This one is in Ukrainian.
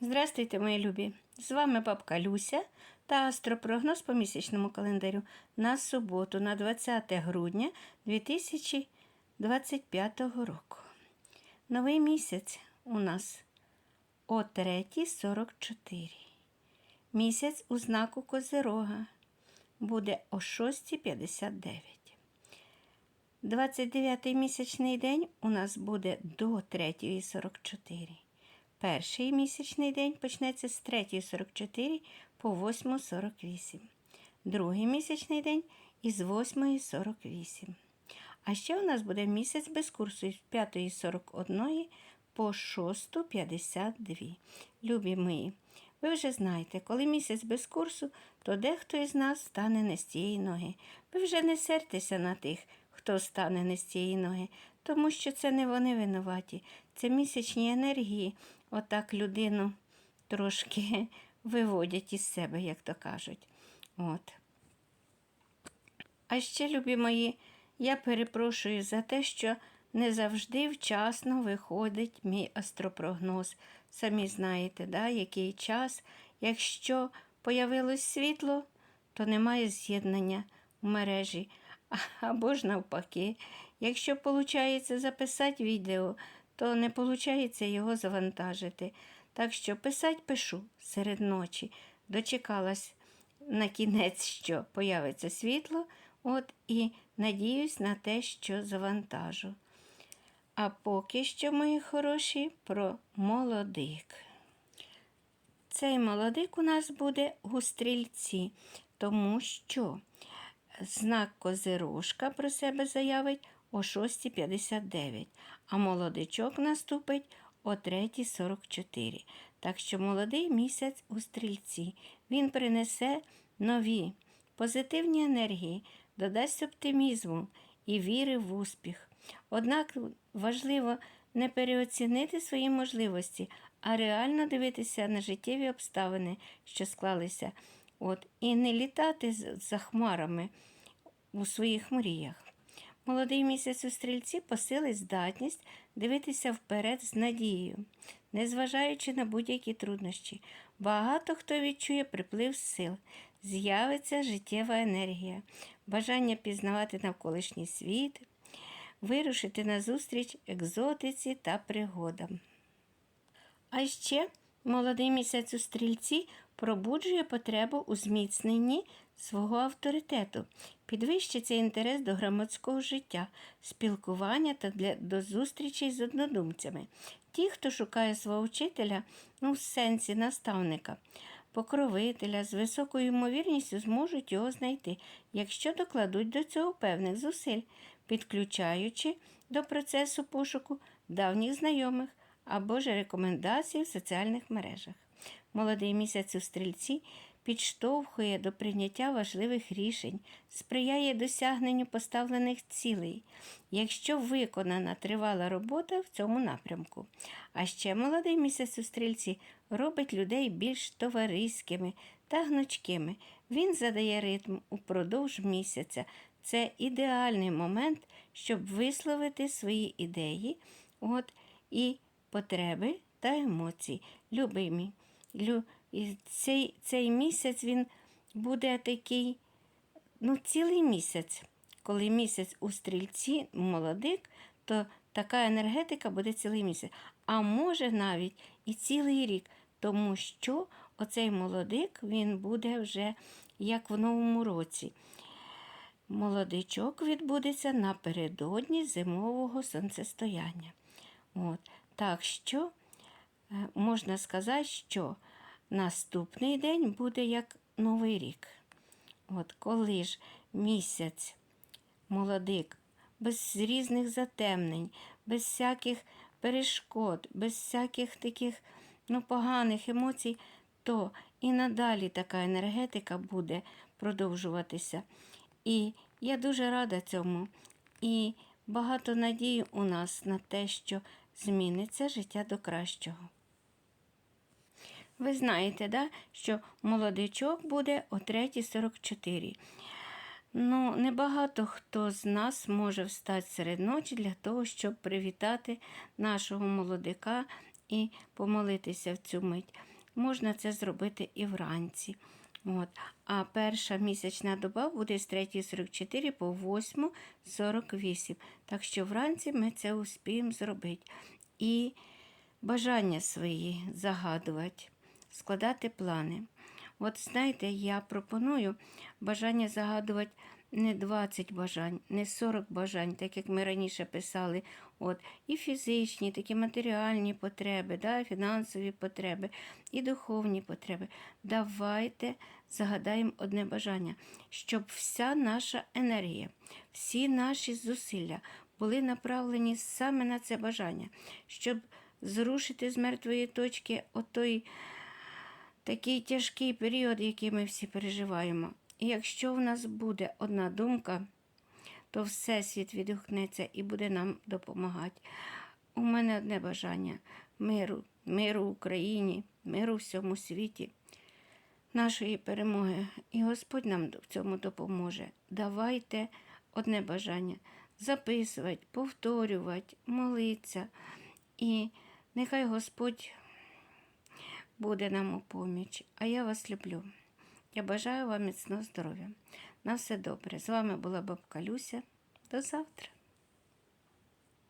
Здравствуйте, мої любі! З вами бабка Люся та астропрогноз по місячному календарю на суботу, на 20 грудня 2025 року. Новий місяць у нас о 3.44. Місяць у знаку Козирога буде о 6.59. 29-й місячний день у нас буде до 3.44. Перший місячний день почнеться з 3.44 по 8.48. Другий місячний день із 8.48. А ще у нас буде місяць без курсу з 5.41 по 6.52. Любі мої, ви вже знаєте, коли місяць без курсу, то дехто із нас стане не з цієї ноги. Ви вже не сертеся на тих, хто стане не з цієї ноги, тому що це не вони винуваті, це місячні енергії. Отак людину трошки виводять із себе, як то кажуть. От. А ще, любі мої, я перепрошую за те, що не завжди вчасно виходить мій астропрогноз. Самі знаєте, да, який час. Якщо появилось світло, то немає з'єднання в мережі. Або ж навпаки, якщо виходить записати відео, то не виходить його завантажити. Так що писать пишу серед ночі. Дочекалась на кінець, що появиться світло, от і надіюсь на те, що завантажу. А поки що, мої хороші, про молодик. Цей молодик у нас буде у стрільці, тому що знак Козирожка про себе заявить о 6.59, а молодичок наступить о 3.44. Так що молодий місяць у стрільці. Він принесе нові позитивні енергії, додасть оптимізму і віри в успіх. Однак важливо не переоцінити свої можливості, а реально дивитися на життєві обставини, що склалися, От, і не літати за хмарами у своїх мріях. Молодий місяць у стрільці посилить здатність дивитися вперед з надією, незважаючи на будь-які труднощі. Багато хто відчує приплив сил, з'явиться життєва енергія, бажання пізнавати навколишній світ, вирушити назустріч екзотиці та пригодам. А ще молодий місяць у стрільці пробуджує потребу у зміцненні свого авторитету, підвищиться інтерес до громадського життя, спілкування та для, до зустрічей з однодумцями. Ті, хто шукає свого вчителя, ну, в сенсі наставника, покровителя з високою ймовірністю зможуть його знайти, якщо докладуть до цього певних зусиль, підключаючи до процесу пошуку давніх знайомих або ж рекомендацій в соціальних мережах. Молодий місяць у стрільці підштовхує до прийняття важливих рішень, сприяє досягненню поставлених цілей, якщо виконана тривала робота в цьому напрямку. А ще молодий місяць у стрільці робить людей більш товариськими та гнучкими. Він задає ритм упродовж місяця. Це ідеальний момент, щоб висловити свої ідеї от, і потреби та емоції. Любий мій. Лю... І цей цей місяць він буде такий, ну, цілий місяць. Коли місяць у стрільці молодик, то така енергетика буде цілий місяць. А може навіть і цілий рік, тому що оцей молодик він буде вже як в новому році. Молодичок відбудеться напередодні зимового сонцестояння. От. Так що е, можна сказати, що наступний день буде як Новий рік. От коли ж місяць молодик, без різних затемнень, без всяких перешкод, без всяких таких ну, поганих емоцій, то і надалі така енергетика буде продовжуватися. І я дуже рада цьому. І багато надії у нас на те, що зміниться життя до кращого. Ви знаєте, да, що молодичок буде о 3.44. Ну, небагато хто з нас може встати серед ночі для того, щоб привітати нашого молодика і помолитися в цю мить. Можна це зробити і вранці. От. А перша місячна доба буде з 3.44 по 8.48. Так що вранці ми це успіємо зробити. І бажання свої загадувати, складати плани. От знаєте, я пропоную бажання загадувати не 20 бажань, не 40 бажань, так як ми раніше писали. От, і фізичні, такі матеріальні потреби, да, фінансові потреби, і духовні потреби. Давайте загадаємо одне бажання, щоб вся наша енергія, всі наші зусилля були направлені саме на це бажання, щоб зрушити з мертвої точки отой такий тяжкий період, який ми всі переживаємо. І якщо в нас буде одна думка, то Всесвіт відгукнеться і буде нам допомагати. У мене одне бажання миру, миру Україні, миру всьому світі, нашої перемоги. І Господь нам в цьому допоможе. Давайте одне бажання записувати, повторювати, молитися. І нехай Господь буде нам у поміч. А я вас люблю. Я бажаю вам міцного здоров'я. На все добре. З вами була бабка Люся. До завтра.